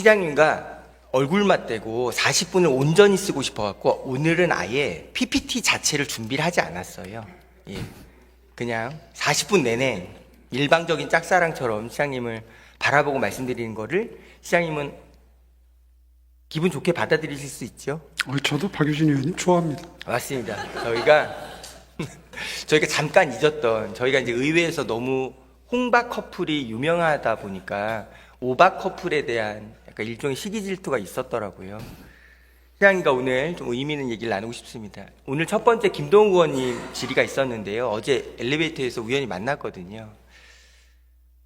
시장님과 얼굴 맞대고 40분을 온전히 쓰고 싶어갖고 오늘은 아예 PPT 자체를 준비를 하지 않았어요. 예. 그냥 40분 내내 일방적인 짝사랑처럼 시장님을 바라보고 말씀드리는 거를 시장님은 기분 좋게 받아들이실 수 있죠. 어, 저도 박유진 의원님 좋아합니다. 맞습니다. 저희가 저희가 잠깐 잊었던 저희가 이제 의회에서 너무 홍박 커플이 유명하다 보니까 오박 커플에 대한 약간 일종의 시기 질투가 있었더라고요. 시장님과 오늘 좀 의미 있는 얘기를 나누고 싶습니다. 오늘 첫 번째 김동욱 의원님 질의가 있었는데요. 어제 엘리베이터에서 우연히 만났거든요.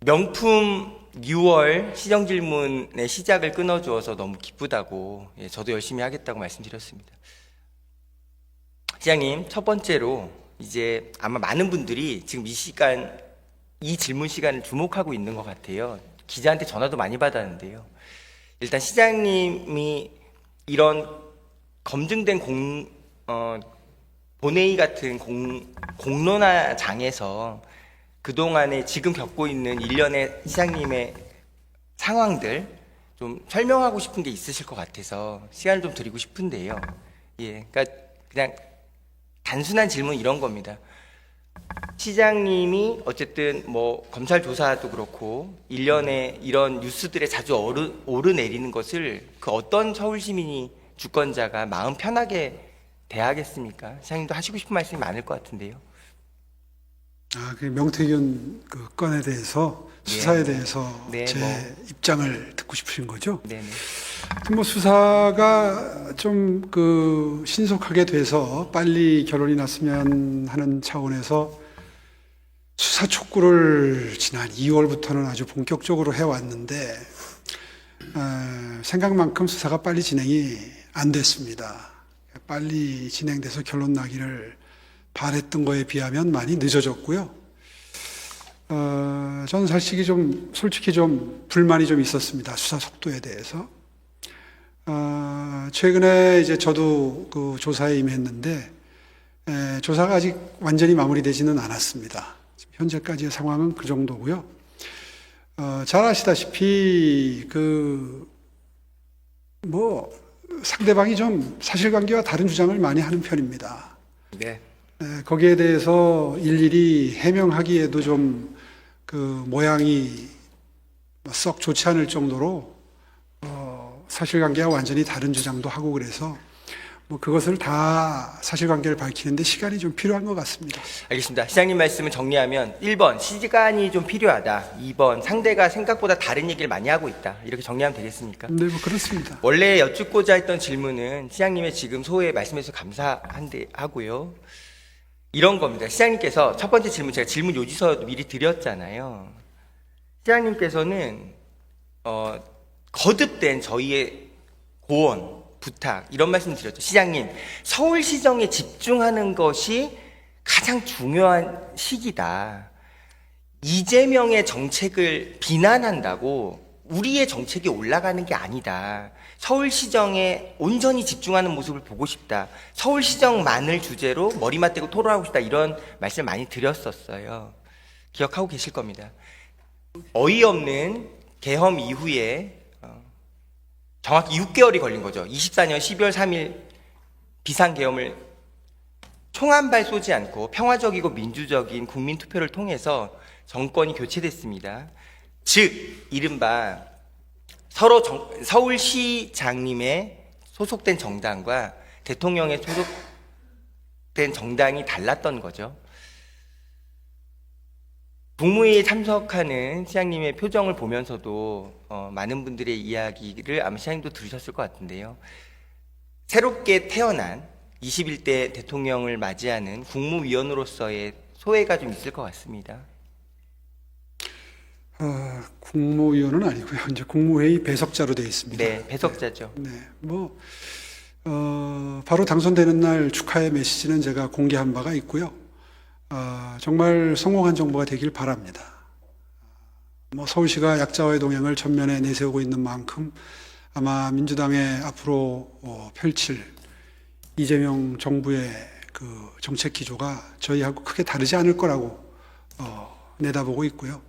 명품 6월 시정 질문의 시작을 끊어주어서 너무 기쁘다고 예, 저도 열심히 하겠다고 말씀드렸습니다. 시장님, 첫 번째로 이제 아마 많은 분들이 지금 이 시간, 이 질문 시간을 주목하고 있는 것 같아요. 기자한테 전화도 많이 받았는데요. 일단 시장님이 이런 검증된 공, 어, 본회의 같은 공, 공론화 장에서 그동안에 지금 겪고 있는 일련의 시장님의 상황들 좀 설명하고 싶은 게 있으실 것 같아서 시간을 좀 드리고 싶은데요. 예, 그러니까 그냥 단순한 질문 이런 겁니다. 시장님이 어쨌든 뭐 검찰 조사도 그렇고 일련의 이런 뉴스들에 자주 오르, 오르내리는 것을 그 어떤 서울 시민이 주권자가 마음 편하게 대하겠습니까? 시장님도 하시고 싶은 말씀이 많을 것 같은데요. 아, 그 명태균 그 건에 대해서 네. 수사에 대해서 네, 제 뭐. 입장을 듣고 싶으신 거죠? 네네. 하여튼 뭐 수사가 좀 그 신속하게 돼서 빨리 결론이 났으면 하는 차원에서 수사 촉구를 지난 2월부터는 아주 본격적으로 해왔는데 어, 생각만큼 수사가 빨리 진행이 안 됐습니다. 빨리 진행돼서 결론 나기를 바랬던 거에 비하면 많이 늦어졌고요. 어, 저는 솔직히 좀 솔직히 좀 불만이 좀 있었습니다. 수사 속도에 대해서. 어, 최근에 이제 저도 그 조사에 임했는데 에, 조사가 아직 완전히 마무리되지는 않았습니다. 현재까지의 상황은 그 정도고요. 어, 잘 아시다시피 그 뭐 상대방이 좀 사실관계와 다른 주장을 많이 하는 편입니다. 네. 에, 거기에 대해서 일일이 해명하기에도 좀 그 모양이 썩 좋지 않을 정도로 어, 사실관계와 완전히 다른 주장도 하고 그래서 뭐 그것을 다 사실관계를 밝히는데 시간이 좀 필요한 것 같습니다. 알겠습니다. 시장님 말씀을 정리하면 1번 시간이 좀 필요하다. 2번 상대가 생각보다 다른 얘기를 많이 하고 있다. 이렇게 정리하면 되겠습니까? 네, 뭐 그렇습니다. 원래 여쭙고자 했던 질문은 시장님의 지금 소회 말씀해서 감사한데 하고요. 이런 겁니다. 시장님께서 첫 번째 질문 제가 질문 요지서 미리 드렸잖아요. 시장님께서는 어, 거듭된 저희의 고언, 부탁 이런 말씀 드렸죠. 시장님, 서울시정에 집중하는 것이 가장 중요한 시기다. 이재명의 정책을 비난한다고 우리의 정책이 올라가는 게 아니다. 서울시정에 온전히 집중하는 모습을 보고 싶다. 서울시정만을 주제로 머리 맞대고 토론하고 싶다. 이런 말씀 많이 드렸었어요. 기억하고 계실 겁니다. 어이없는 개헌 이후에 어, 정확히 6개월이 걸린 거죠. 24년 12월 3일 비상계엄을 총한 발 쏘지 않고 평화적이고 민주적인 국민 투표를 통해서 정권이 교체됐습니다. 즉 이른바 서로 정- 서울시장님의 소속된 정당과 대통령의 소속된 정당이 달랐던 거죠. 국무회의에 참석하는 시장님의 표정을 보면서도 어, 많은 분들의 이야기를 아마 시장님도 들으셨을 것 같은데요. 새롭게 태어난 21대 대통령을 맞이하는 국무위원으로서의 소회가 좀 있을 것 같습니다. 어, 국무위원은 아니고요. 이제 국무회의 배석자로 되어 있습니다. 네, 배석자죠. 네, 뭐 어, 바로 당선되는 날 축하의 메시지는 제가 공개한 바가 있고요. 어, 정말 성공한 정부가 되길 바랍니다. 뭐 서울시가 약자와의 동행을 전면에 내세우고 있는 만큼 아마 민주당의 앞으로 어, 펼칠 이재명 정부의 그 정책 기조가 저희하고 크게 다르지 않을 거라고 어, 내다보고 있고요.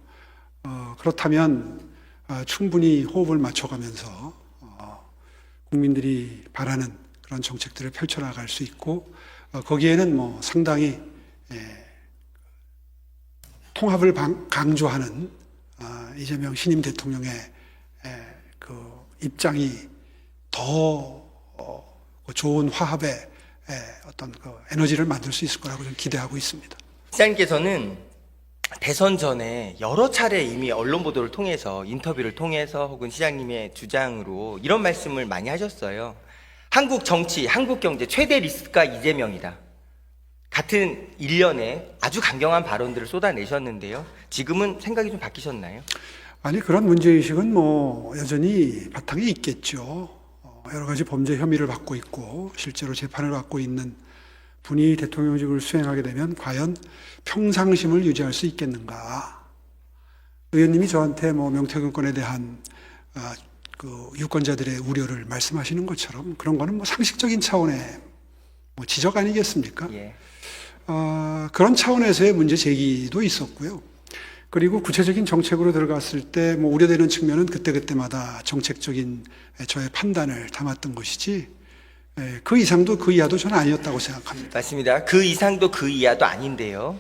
어, 그렇다면 어, 충분히 호흡을 맞춰가면서 어, 국민들이 바라는 그런 정책들을 펼쳐나갈 수 있고 어, 거기에는 뭐 상당히 예, 통합을 방- 강조하는 아, 이재명 신임 대통령의 에, 그 입장이 더 어, 그 좋은 화합의 에, 어떤 그 에너지를 만들 수 있을 거라고 기대하고 있습니다. 시장님께서는 대선 전에 여러 차례 이미 언론 보도를 통해서 인터뷰를 통해서 혹은 시장님의 주장으로 이런 말씀을 많이 하셨어요. 한국 정치, 한국 경제 최대 리스크가 이재명이다. 같은 일련의 아주 강경한 발언들을 쏟아내셨는데요. 지금은 생각이 좀 바뀌셨나요? 아니 그런 문제의식은 뭐 여전히 바탕에 있겠죠. 어, 여러 가지 범죄 혐의를 받고 있고 실제로 재판을 받고 있는 분이 대통령직을 수행하게 되면 과연 평상심을 유지할 수 있겠는가? 의원님이 저한테 뭐 명태균 건에 대한 아, 그 유권자들의 우려를 말씀하시는 것처럼 그런 거는 뭐 상식적인 차원의 뭐 지적 아니겠습니까? 예. 아, 그런 차원에서의 문제 제기도 있었고요. 그리고 구체적인 정책으로 들어갔을 때 뭐 우려되는 측면은 그때그때마다 정책적인 저의 판단을 담았던 것이지 에, 그 이상도 그 이하도 저는 아니었다고 생각합니다. 맞습니다. 그 이상도 그 이하도 아닌데요.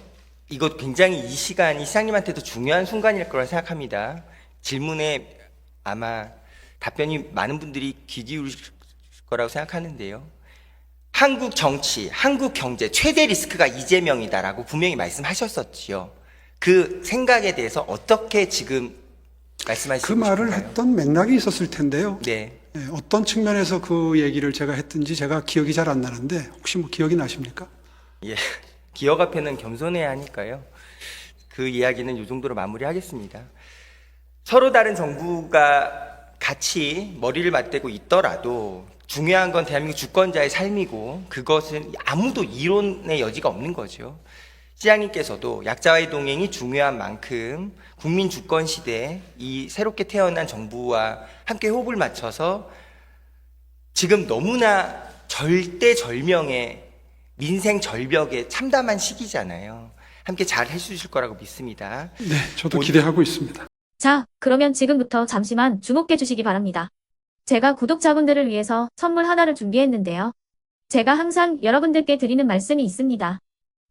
이것 굉장히 이 시간이 시장님한테도 중요한 순간일 거라 생각합니다. 질문에 아마 답변이 많은 분들이 귀 기울이실 거라고 생각하는데요. 한국 정치, 한국 경제 최대 리스크가 이재명이다라고 분명히 말씀하셨었지요. 그 생각에 대해서 어떻게 지금 말씀하시고 그 말을 싶은가요? 했던 맥락이 있었을 텐데요. 네. 예, 어떤 측면에서 그 얘기를 제가 했든지 제가 기억이 잘 안 나는데 혹시 뭐 기억이 나십니까? 예. 기억 앞에는 겸손해야 하니까요. 그 이야기는 이 정도로 마무리하겠습니다. 서로 다른 정부가 같이 머리를 맞대고 있더라도 중요한 건 대한민국 주권자의 삶이고 그것은 아무도 이론의 여지가 없는 거죠. 시장님께서도 약자와의 동행이 중요한 만큼 국민 주권 시대 이 새롭게 태어난 정부와 함께 호흡을 맞춰서 지금 너무나 절대절명의 민생 절벽에 참담한 시기잖아요. 함께 잘 해주실 거라고 믿습니다. 네, 저도 기대하고 있습니다. 자, 그러면 지금부터 잠시만 주목해 주시기 바랍니다. 제가 구독자분들을 위해서 선물 하나를 준비했는데요. 제가 항상 여러분들께 드리는 말씀이 있습니다.